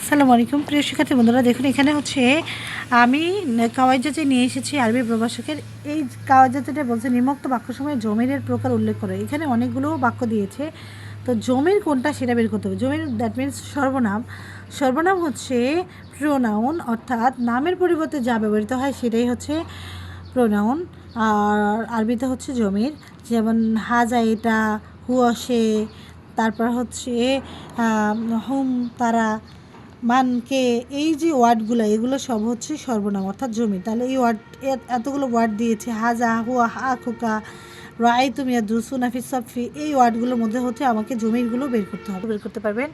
আসসালামু আলাইকুম। প্রিয় শিক্ষার্থী বন্ধুরা, দেখুন এখানে হচ্ছে আমি কাওয়াইজাতে নিয়ে এসেছি আরবি প্রভাষকের। এই কাওয়াইজাতিটা বলছে নিমক্ত বাক্য সময় জমিরের প্রকার উল্লেখ করে। এখানে অনেকগুলো বাক্য দিয়েছে। তো জমির কোনটা সেটা বের করতে হবে। জমির দ্যাট মিনস সর্বনাম। সর্বনাম হচ্ছে প্রোনাউন অর্থাৎ নামের পরিবর্তে যা ব্যবহৃত হয় সেটাই হচ্ছে প্রোনাউন আর আরবিতে হচ্ছে জমির। যেমন, হাজা এটা হুয়সে তারপর হচ্ছে হুম তারা মানকে এই যে ওয়ার্ডগুলো, এগুলো সব হচ্ছে সর্বনাম, অর্থাৎ জমি। তাহলে এই ওয়ার্ড এতগুলো ওয়ার্ড দিয়েছে, হাজা, হুয়া, হা, খোকা রায় তুমি আর দুসু নাফি সফি, এই ওয়ার্ডগুলোর মধ্যে হচ্ছে আমাকে জমিগুলো বের করতে হবে। বের করতে পারবেন।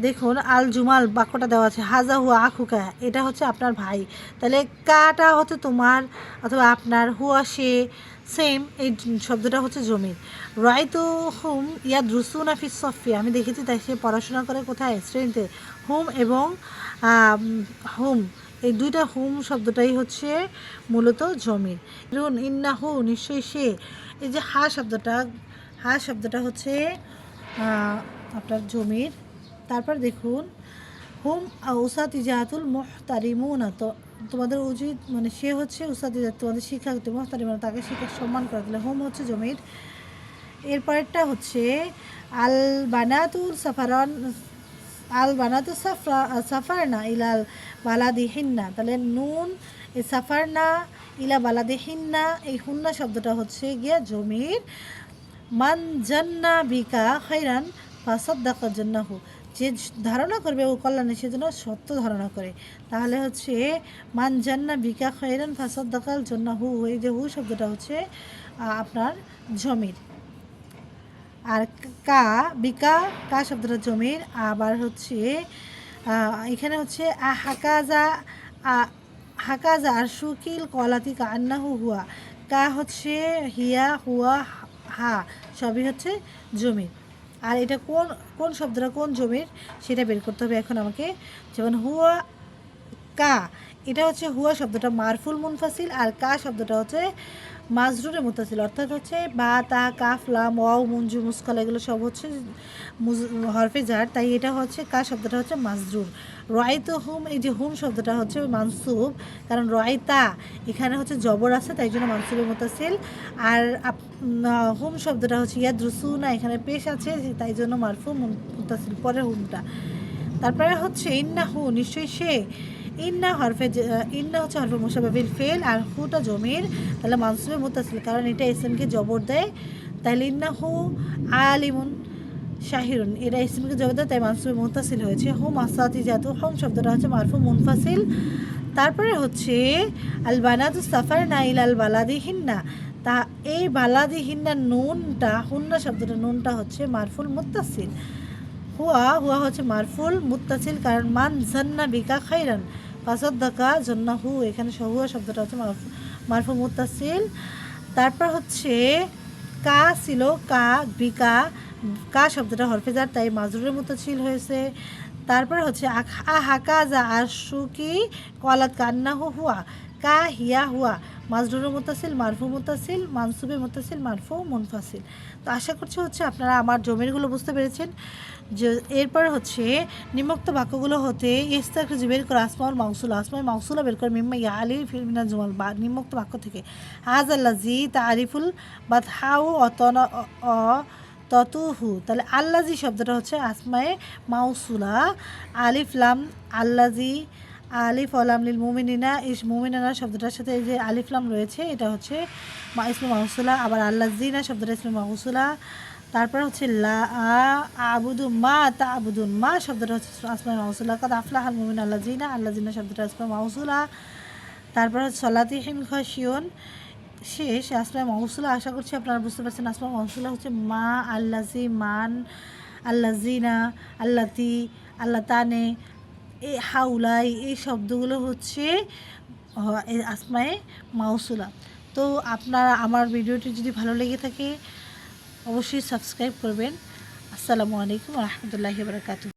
দেখুন, আল জুমাল বাক্যটা দেওয়া আছে, হাজা, হুয়া আখুকা এটা হচ্ছে আপনার ভাই। তাহলে কাটা হচ্ছে তোমার, অথবা আপনার হুয়া, সে সেম এই শব্দটা হচ্ছে জমির। রায় তো হুম ইয়া দ্রুসু নাফি সফি আমি দেখেছি তাই সে পড়াশোনা করে কোথায়? শ্রেণীতে। হুম এবং হুম, এই দুইটা হুম শব্দটাই হচ্ছে মূলত জমির। রুন ইন্না হু নিশ্চয়ই সে। এই যে হা শব্দটা হা শব্দটা হচ্ছে আপনার জমির। তারপর দেখুন, হুম উসাতিজাতুল মোহতারিমুনা, তো তোমাদের উচিত মানে সে হচ্ছে উসাতিজাত তোমাদের শিক্ষা শিক্ষক মোহতারিমুনা তাকে শিক্ষক সম্মান করা। তাহলে হোম হচ্ছে জমির। এরপরেরটা হচ্ছে আল বানাতুল সাফারন আল বানাতু সাফরা, সাফারনা ইলাল বালাদিহিন্না। তাহলে নুন এই সাফারনা ইলা বালাদিহিন্না, এই হুন্না শব্দটা হচ্ছে গিয়া জমির। মান জান্না বিকা খৈরান ফাসাদ্দাকা জান্নাহু। যে ধারণা করবে ও কল্যাণে সেজন্য সত্য ধারণা করে। তাহলে হচ্ছে, মান জান্না বিকা খৈরান ফাসাদ্দাকাল জান্নাহু এই যে হু শব্দটা হচ্ছে আপনার জমির। আর কা, বিকা, কা শব্দটা জমির। আবার হচ্ছে এখানে হচ্ছে, আ, হাকাজা হাকাজা আর সুকিল কলাতি কান্নাহু হুয়া। কা হচ্ছে, হিয়া, হুয়া, হা, সবই হচ্ছে জমির। আর এটা কোন কোন শব্দটা, কোন জমির, সেটা বের করতে হবে এখন আমাকে। যেমন হুয়া কা, এটা হচ্ছে হুয়া শব্দটা মারফুল মুনফাসিল আর কা শব্দটা হচ্ছে মাজরুরে মুতাসিল, অর্থাৎ হচ্ছে বা, তা, কাফ, লাম, ওয়াও মুঞ্জু মুস্কাল, এগুলো সব হচ্ছে হরফে জার তাই এটা হচ্ছে কা শব্দটা হচ্ছে? মাজরুর রয়তো হুম, এই যে হুম শব্দটা হচ্ছে মানসুব, কারণ রয়তা এখানে হচ্ছে জবর আছে, তাই জন্য মানসুবে মুতাসিল। আর হুম শব্দটা হচ্ছে ইয়াদ রুসুনা এখানে পেশ আছে তাই জন্য মারফু মুতাসিল, পরে হুমটা। তারপরে হচ্ছে ইন্না হু নিশ্চয়ই সে ইন্না হরফে ইন্না হচ্ছে হরফে মুসাবাবিল ফেল আর হুটা জমির। তাহলে মানসুবে মুতাসিল, কারণ এটা এসএমকে জবর দেয়। তাহলে ইন্না হু আলিমুন শাহিরুন এটা ইসমিকে জবর দেয়, তাই মানসুবে মুতাসিল হয়েছে। হুম আসাতি জাতু, হোম শব্দটা হচ্ছে মারফু মুনফাসিল। তারপরে হচ্ছে আল বানাতু সাফার নাইল আল বালাদি হিন্না। তা এই বালাদি হিন্না নুনটা, হুন্না শব্দটা নুনটা হচ্ছে মারফুল মুত্তাসিল হুয়া হুয়া হচ্ছে মারফুল মুত্তাসিল কারণ মান জান্না বিকা খাইরান। ফাসাদ্দাকা দাকা জন্নাহু, এখানে সহুয়া শব্দটা হচ্ছে মারফু মুতাসিল তারপর হচ্ছে কা ছিল, কা, বিকা, কা শব্দটা হরফেজার তাই মাজরুরের মুতাসিল হয়েছে। তারপর হচ্ছে আ হাকা যা আশুকি, কলাত কান্না হুয়া, কা হিয়া হুয়া। মাজরুর মুতাসিল, মারফু মুতাসিল মানসুবে মুতাসিল, মারফু মুনফাসিল। তো আশা করছি হচ্ছে আপনারা আমার জমিরগুলো বুঝতে পেরেছেন। যে এরপর হচ্ছে নিমক্ত বাক্যগুলো হতে ইস্তাক বের করে আসমাউল মাউসুলা। আসমাউল মাউসুলা বের করে মিম্মা ইয়া আলী ফিরমিনা জুমাল বা নিমক্ত বাক্য থেকে। হাজ আল্লাহ জি তা আরিফুল বা হাউ অতন অ ততুহু। তাহলে আল্লাজি শব্দটা হচ্ছে আসমায়ে মাউসুলা। আলিফলাম আল্লাজি আলিফ আলাম লিল মুমিনিনা ইস মুমিনানা শব্দটার সাথে যে আলিফলাম রয়েছে, এটা হচ্ছে মা ইসমে মাউসুলা, আবার আল্লাহ জিনা শব্দটা ইসমে মাহসুলা তারপর হচ্ছে লা আবুদু, মা তা আবুদুন মা শব্দটা হচ্ছে আসমা মাহসুলা কাদ আফলাহ আল মুমিন আল্লাহ জিনা আল্লাহ জিনা শব্দটা আসমা মাহসুলা তারপর হচ্ছে সলাতি হিম খসিয়ন, শেষ আসমা মাউসুলা, আশা করছি আপনারা বুঝতে পারছেন আসমা মাউসুলা হচ্ছে মা আল্লাজি মান আল্লাজিনা আল্লাতি আল্লাহ তানে এই হাউলাই, এই শব্দগুলো হচ্ছে আসমায়ে মাউসুলা। তো আপনারা আমার ভিডিওটি যদি ভালো লেগে থাকে, অবশ্যই সাবস্ক্রাইব করবেন। আসসালামু আলাইকুম রহমতুল্লাহি বারকাতু